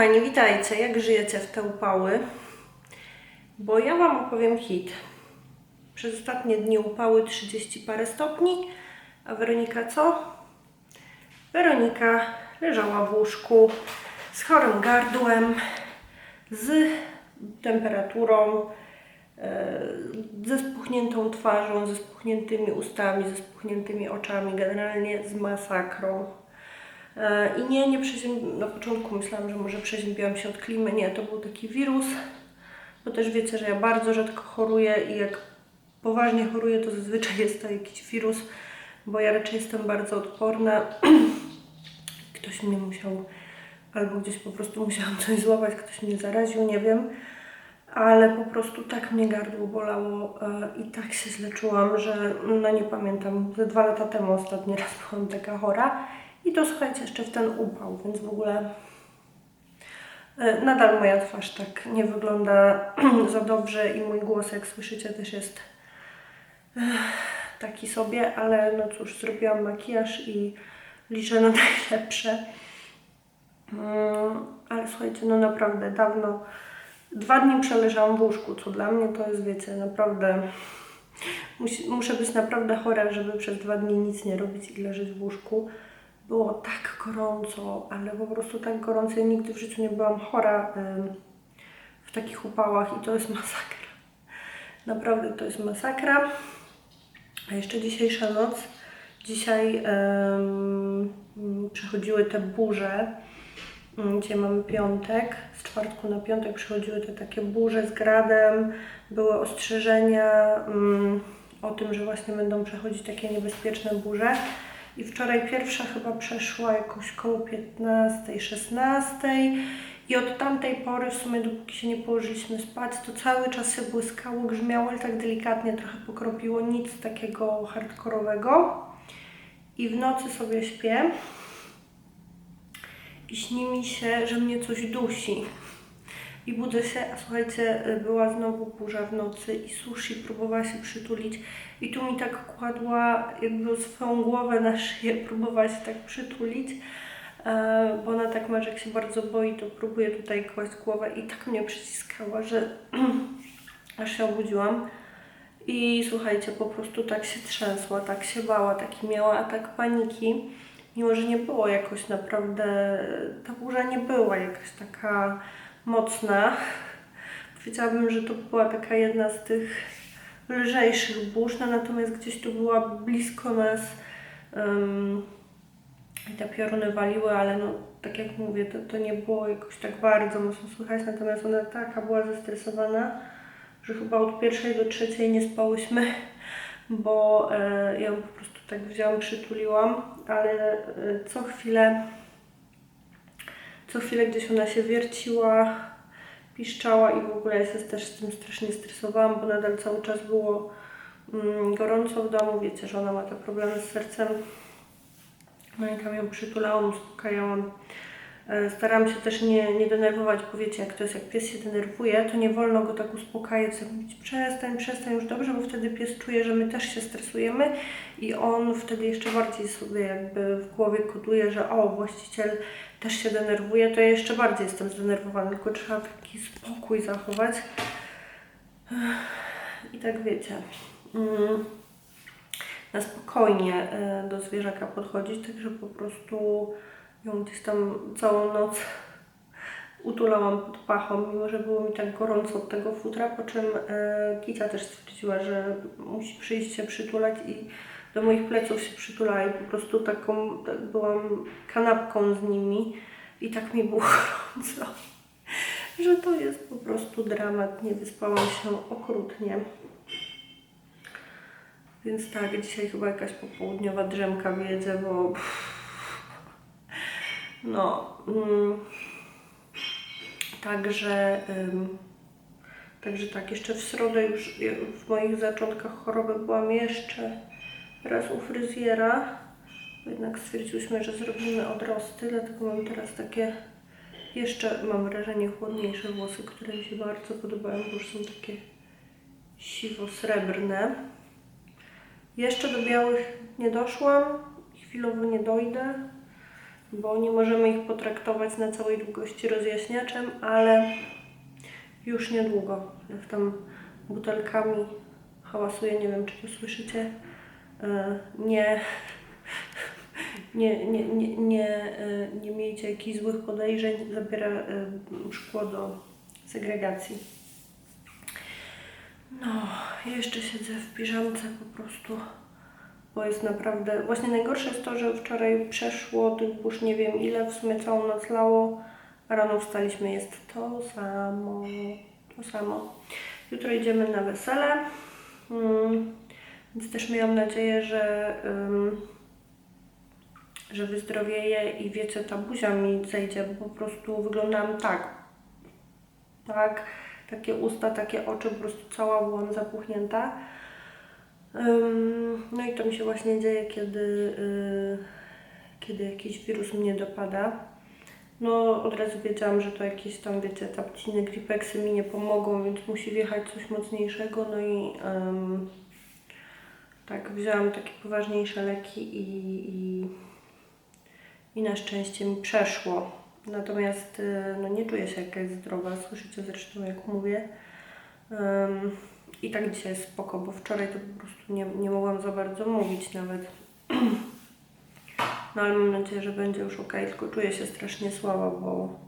kochani, witajcie. Jak żyjecie w te upały? Bo ja Wam opowiem hit. Przez ostatnie dni upały 30 parę stopni, a Weronika co? Weronika leżała w łóżku z chorym gardłem, z temperaturą, e, ze spuchniętą twarzą, ze spuchniętymi ustami, ze spuchniętymi oczami, generalnie z masakrą. E, I nie, nie przeziębiłam, na początku myślałam, że może przeziębiłam się od klimy, nie, to był taki wirus, bo też wiecie, że ja bardzo rzadko choruję i jak poważnie choruję, to zazwyczaj jest to jakiś wirus, bo ja raczej jestem bardzo odporna. Ktoś mnie musiał, albo gdzieś po prostu musiałam coś złapać, ktoś mnie zaraził, nie wiem. Ale po prostu tak mnie gardło bolało e, i tak się źle czułam, że no nie pamiętam, ze dwa lata temu ostatni raz byłam taka chora. I to słuchajcie, jeszcze w ten upał, więc w ogóle e, nadal moja twarz tak nie wygląda za dobrze i mój głos, jak słyszycie, też jest e, taki sobie, ale no cóż, zrobiłam makijaż i liczę na najlepsze. Mm, Ale słuchajcie, no naprawdę dawno, dwa dni przeleżałam w łóżku, co dla mnie to jest, wiecie, naprawdę, muszę być naprawdę chora, żeby przez dwa dni nic nie robić i leżeć w łóżku. Było tak gorąco, ale po prostu tak gorąco, ja nigdy w życiu nie byłam chora w takich upałach i to jest masakra. Naprawdę to jest masakra. A jeszcze dzisiejsza noc. Dzisiaj mm, przychodziły te burze. Mm, Dzisiaj mamy piątek. Z czwartku na piątek przychodziły te takie burze z gradem. Były ostrzeżenia mm, o tym, że właśnie będą przechodzić takie niebezpieczne burze. I wczoraj pierwsza chyba przeszła jakoś koło 15, 16. I od tamtej pory, w sumie dopóki się nie położyliśmy spać, to cały czas się błyskało, grzmiało, ale tak delikatnie trochę pokropiło, nic takiego hardkorowego. I w nocy sobie śpię i śni mi się, że mnie coś dusi. I budzę się, a słuchajcie, była znowu burza w nocy i sushi próbowała się przytulić. I tu mi tak kładła jakby swoją głowę na szyję, próbowała się tak przytulić. E, bo ona tak ma, że jak się bardzo boi, to próbuje tutaj kłaść głowę i tak mnie przyciskała, że aż się obudziłam. I słuchajcie, po prostu tak się trzęsła, tak się bała, taki miała atak paniki. Mimo, że nie było jakoś naprawdę, ta burza nie była jakaś taka mocna. Powiedziałabym, że to była taka jedna z tych lżejszych burz, no, natomiast gdzieś tu była blisko nas. em, i te pioruny waliły, ale no tak jak mówię, to, to nie było jakoś tak bardzo mocno słychać, natomiast ona taka była zestresowana, że chyba od pierwszej do trzeciej nie spałyśmy, bo e, ja ją po prostu tak wzięłam, przytuliłam, ale e, co chwilę, co chwilę gdzieś ona się wierciła, piszczała i w ogóle ja się też z tym strasznie stresowałam, bo nadal cały czas było mm, gorąco w domu, wiecie, że ona ma te problemy z sercem, no i tam ją przytulałam, uspokajałam. E, Starałam się też nie, nie denerwować, bo wiecie, jak to jest, jak pies się denerwuje, to nie wolno go tak uspokajać, mówić przestań, przestań już dobrze, bo wtedy pies czuje, że my też się stresujemy i on wtedy jeszcze bardziej sobie jakby w głowie koduje, że o, właściciel też się denerwuje, to ja jeszcze bardziej jestem zdenerwowana, tylko trzeba taki spokój zachować. I tak wiecie. Mm na spokojnie e, do zwierzaka podchodzić, także po prostu ją gdzieś tam całą noc utulałam pod pachą, mimo że było mi tak gorąco od tego futra, po czym e, Kicia też stwierdziła, że musi przyjść się przytulać i do moich pleców się przytulała i po prostu taką, tak byłam kanapką z nimi i tak mi było gorąco, że to jest po prostu dramat, nie wyspałam się okrutnie. Więc tak, dzisiaj chyba jakaś popołudniowa drzemka wiedzie, bo no mm, także ym, także tak, jeszcze w środę już w moich zaczątkach choroby byłam jeszcze raz u fryzjera. Jednak stwierdziłyśmy, że zrobimy odrosty, dlatego mam teraz takie jeszcze mam wrażenie chłodniejsze włosy, które mi się bardzo podobają, bo już są takie siwo-srebrne. Jeszcze do białych nie doszłam, chwilowo nie dojdę. Bo nie możemy ich potraktować na całej długości rozjaśniaczem, ale już niedługo. Jak tam butelkami hałasuje, nie wiem czy to słyszycie. E, Nie, nie, nie, nie, nie, nie miejcie jakichś złych podejrzeń, zabiera e, szkło do segregacji. No, jeszcze siedzę w piżamce po prostu, bo jest naprawdę... Właśnie najgorsze jest to, że wczoraj przeszło tych burz nie wiem ile, w sumie całą noc lało, a rano wstaliśmy, jest to samo, to samo. Jutro idziemy na wesele, mm, więc też miałam nadzieję, że, że wyzdrowieję i wiecie, ta buzia mi zejdzie, bo po prostu wyglądałam tak, tak, takie usta, takie oczy, po prostu cała byłam zapuchnięta. No i to mi się właśnie dzieje, kiedy, y, kiedy jakiś wirus mnie dopada. No od razu wiedziałam, że to jakieś tam, wiecie, tapciny, gripeksy mi nie pomogą, więc musi wjechać coś mocniejszego. No i ym, tak, wzięłam takie poważniejsze leki i, i, i na szczęście mi przeszło. Natomiast y, no, nie czuję się jakaś zdrowa, słyszycie zresztą jak mówię. Ym, I tak dzisiaj spoko, bo wczoraj to po prostu nie, nie mogłam za bardzo mówić nawet. No ale mam nadzieję, że będzie już ok, tylko czuję się strasznie słaba, bo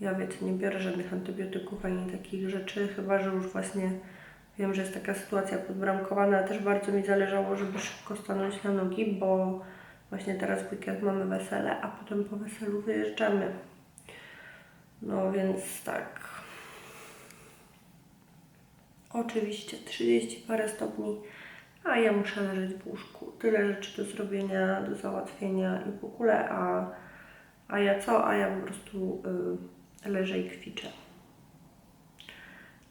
ja wiecie, nie biorę żadnych antybiotyków ani takich rzeczy, chyba że już właśnie wiem, że jest taka sytuacja podbramkowana, a też bardzo mi zależało, żeby szybko stanąć na nogi, bo właśnie teraz w weekend mamy wesele, a potem po weselu wyjeżdżamy. No więc tak. Oczywiście 30 parę stopni, a ja muszę leżeć w łóżku. Tyle rzeczy do zrobienia, do załatwienia i w ogóle, a, a ja co? A ja po prostu y, leżę i kwiczę.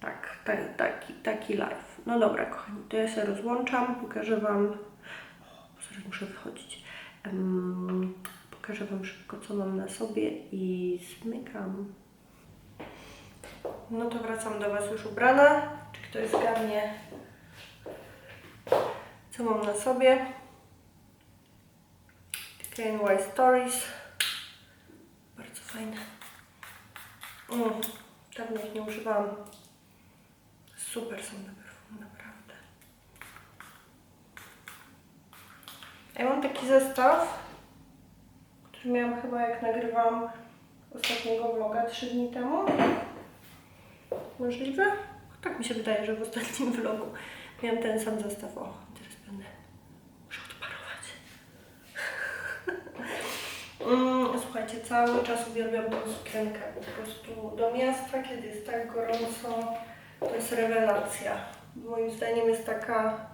Tak, ta, taki, taki live. No dobra, kochani, to ja się rozłączam, pokażę Wam. O, zaraz muszę wychodzić. Em, pokażę Wam szybko, co mam na sobie i zmykam. No to wracam do Was już ubrana. Ktoś zgadnie, co mam na sobie? KNY Stories. Bardzo fajne. Mm, dawno ich nie używałam. Super są te perfumy, naprawdę. Ja mam taki zestaw, który miałam chyba jak nagrywałam ostatniego vloga 3 dni temu. Możliwe? Tak mi się wydaje, że w ostatnim vlogu miałam ten sam zestaw. O, teraz będę muszę odparować. Mm, Słuchajcie, cały czas uwielbiam tą sukienkę. Po prostu do miasta, kiedy jest tak gorąco, to jest rewelacja. Moim zdaniem jest taka,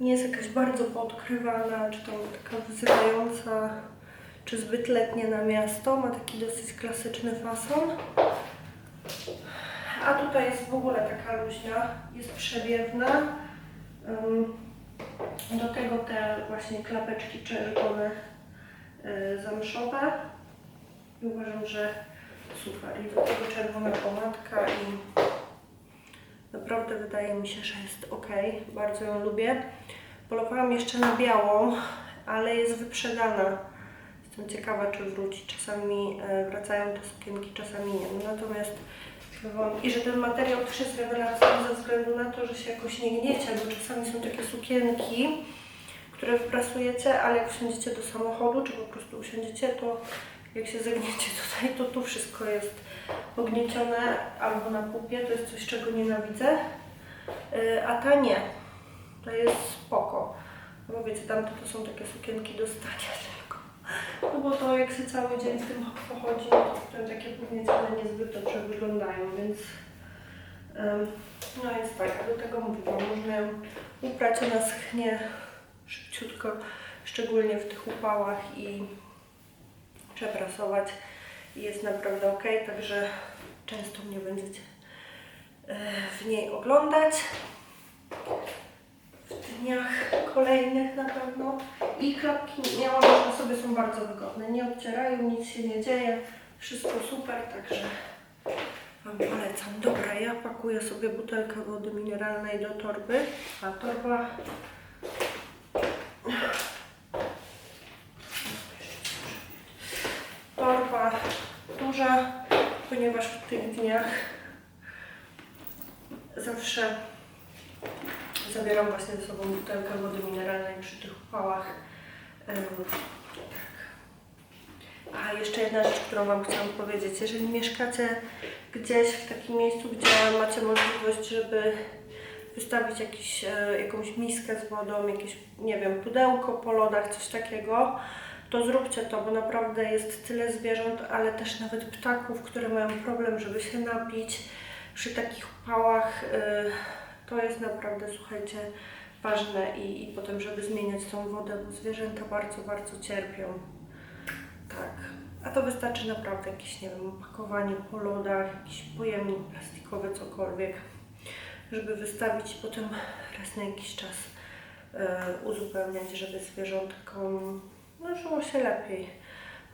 nie jest jakaś bardzo podkrywana, czy tam taka wyzywająca, czy zbyt letnia na miasto. Ma taki dosyć klasyczny fason. A tutaj jest w ogóle taka luźna, jest przewiewna. Ym, Do tego te właśnie klapeczki czerwone y, zamszowe. I uważam, że super. I do tego czerwona pomadka i naprawdę wydaje mi się, że jest ok. Bardzo ją lubię. Polowałam jeszcze na białą, ale jest wyprzedana. Jestem ciekawa, czy wróci. Czasami e, wracają te sukienki, czasami nie. No Natomiast i że ten materiał też jest rewelacyjny ze względu na to, że się jakoś nie gniecie, bo czasami są takie sukienki, które wyprasujecie, ale jak wsiądziecie do samochodu, czy po prostu usiądziecie, to jak się zagniecie tutaj, to tu wszystko jest pogniecione albo na pupie, to jest coś, czego nienawidzę. Yy, A ta nie. To jest spoko. Bo wiecie, tamte to są takie sukienki do stania bo to jak się cały dzień w tym pochodzi, to potem takie pogniecione niezbyt dobrze wyglądają, więc no jest tak, do tego mówię wam, można ją uprać, ona schnie szybciutko, szczególnie w tych upałach i przeprasować i jest naprawdę ok, także często mnie będziecie w niej oglądać dniach kolejnych na pewno. I klapki miałam na sobie, są bardzo wygodne. Nie odcierają, nic się nie dzieje. Wszystko super, także Wam polecam. Dobra, ja pakuję sobie butelkę wody mineralnej do torby, a torba ponieważ w tych dniach zawsze zabieram właśnie ze sobą butelkę wody mineralnej przy tych upałach. Tak. A jeszcze jedna rzecz, którą Wam chciałam powiedzieć. Jeżeli mieszkacie gdzieś w takim miejscu, gdzie macie możliwość, żeby wystawić jakiś, e, jakąś miskę z wodą, jakieś, nie wiem, pudełko po lodach, coś takiego, to zróbcie to, bo naprawdę jest tyle zwierząt, ale też nawet ptaków, które mają problem, żeby się napić. Przy takich upałach y, to jest naprawdę, słuchajcie, ważne i, i potem, żeby zmieniać tą wodę, bo zwierzęta bardzo, bardzo cierpią. Tak. A to wystarczy naprawdę jakieś, nie wiem, opakowanie po lodach, jakiś pojemnik plastikowy, cokolwiek, żeby wystawić i potem raz na jakiś czas e, uzupełniać, żeby zwierzątkom no, żyło się lepiej.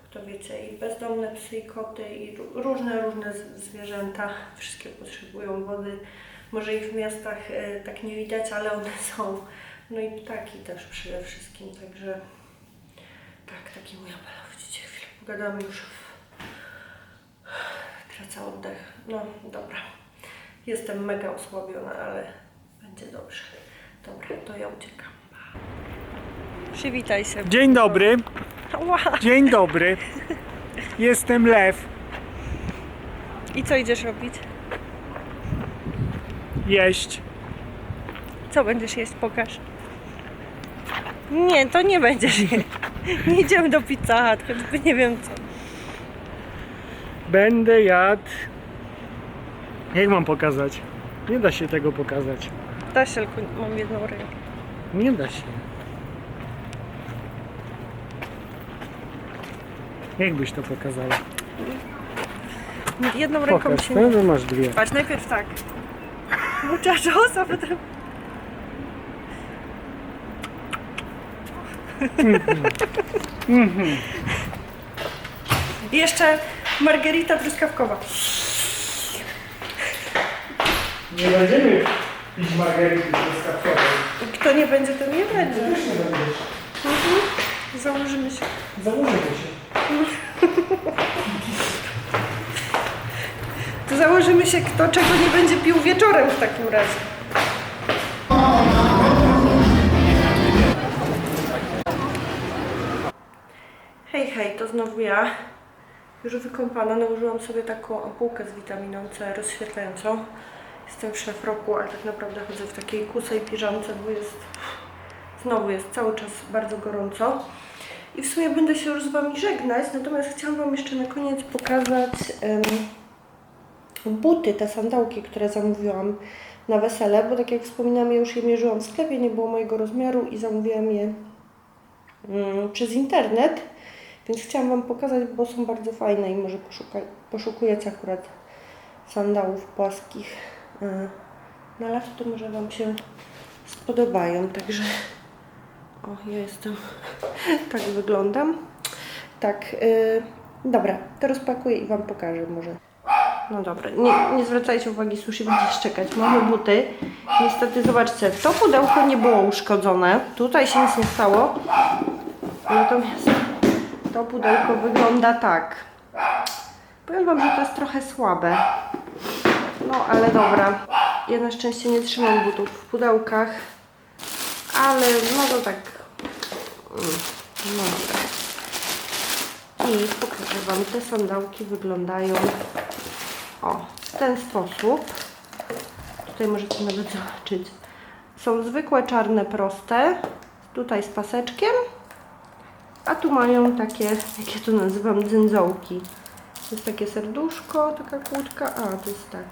Bo to wiecie, i bezdomne psy, i koty, i ró- różne, różne zwierzęta, wszystkie potrzebują wody. Może ich w miastach e, tak nie widać, ale one są. No i ptaki też przede wszystkim, także tak, taki mój apel. Widzicie, chwilę pogadamy już. Tracę oddech. No, dobra. Jestem mega osłabiona, ale będzie dobrze. Dobra, to ja uciekam. Przywitaj się. Dzień dobry, dzień dobry. Jestem Lew. I co idziesz robić? Jeść. Co będziesz jeść? Pokaż. Nie, to nie będziesz jeść. Nie idziemy do Pizza Hut, choćby nie wiem co. Będę jadł. Jak mam pokazać? Nie da się tego pokazać. Da się, tylko mam jedną rękę. Nie da się. Jak byś to pokazała? Jedną ręką Pokaż, się no, no masz dwie. Patrz, najpierw tak. Muchachos, a potem... Mhm. I jeszcze margarita truskawkowa. Nie będziemy pić margarity truskawkowej. Kto nie będzie, to nie będzie. Też nie będziesz. Założymy się. Założymy się. To założymy się, kto czego nie będzie pił wieczorem w takim razie. Hej, hej, to znowu ja. Już wykąpana, nałożyłam sobie taką ampułkę z witaminą C rozświetlającą. Jestem w szlafroku, ale tak naprawdę chodzę w takiej kusej piżamce, bo jest... Znowu jest cały czas bardzo gorąco. I w sumie będę się już z Wami żegnać, natomiast chciałam Wam jeszcze na koniec pokazać em, buty, te sandałki, które zamówiłam na wesele, bo tak jak wspominałam, ja już je mierzyłam w sklepie, nie było mojego rozmiaru i zamówiłam je mm, przez internet, więc chciałam Wam pokazać, bo są bardzo fajne i może poszukaj, poszukujecie akurat sandałów płaskich na lato, to może Wam się spodobają, także o, ja jestem, tak wyglądam. Tak, y, dobra, to rozpakuję i Wam pokażę może. No dobra, nie, nie zwracajcie uwagi, sushi będziesz czekać. Mamy buty. Niestety, zobaczcie, to pudełko nie było uszkodzone. Tutaj się nic nie stało. Natomiast to pudełko wygląda tak. Powiem Wam, że to jest trochę słabe. No, ale dobra. Ja na szczęście nie trzymam butów w pudełkach. Ale no to tak. mm, No dobra. I pokażę Wam, te sandałki wyglądają o, w ten sposób. Tutaj możecie nawet zobaczyć. Są zwykłe, czarne, proste. Tutaj z paseczkiem. A tu mają takie, jak ja to nazywam, dzynzołki. To jest takie serduszko, taka kłódka. A, to jest tak,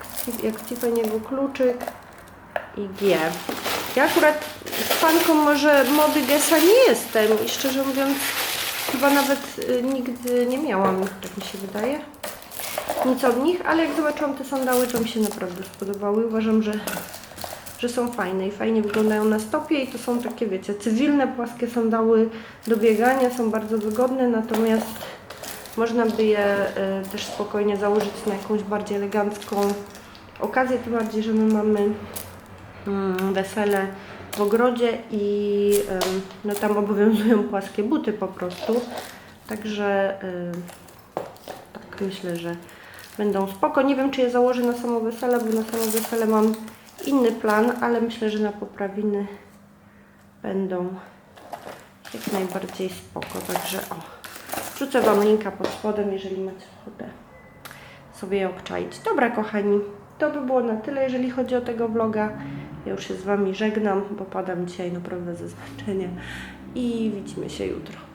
jak Tiffany'ego kluczyk i G. Ja akurat fanką może mody Gessa nie jestem i szczerze mówiąc chyba nawet y, nigdy nie miałam, tak mi się wydaje nic od nich, ale jak zobaczyłam te sandały, to mi się naprawdę spodobały. Uważam, że, że są fajne i fajnie wyglądają na stopie i to są takie, wiecie, cywilne, płaskie sandały do biegania, są bardzo wygodne, natomiast można by je e, też spokojnie założyć na jakąś bardziej elegancką okazję, tym bardziej, że my mamy mm, wesele w ogrodzie i em, no tam obowiązują płaskie buty po prostu. Także tak myślę, że będą spoko. Nie wiem, czy je założę na samo wesele, bo na samo wesele mam inny plan, ale myślę, że na poprawiny będą jak najbardziej spoko. Także o, wrzucę Wam linka pod spodem, jeżeli macie ochotę sobie je obczaić. Dobra, kochani, to by było na tyle, jeżeli chodzi o tego vloga. Ja już się z Wami żegnam, bo padam dzisiaj naprawdę ze zmęczenia i widzimy się jutro.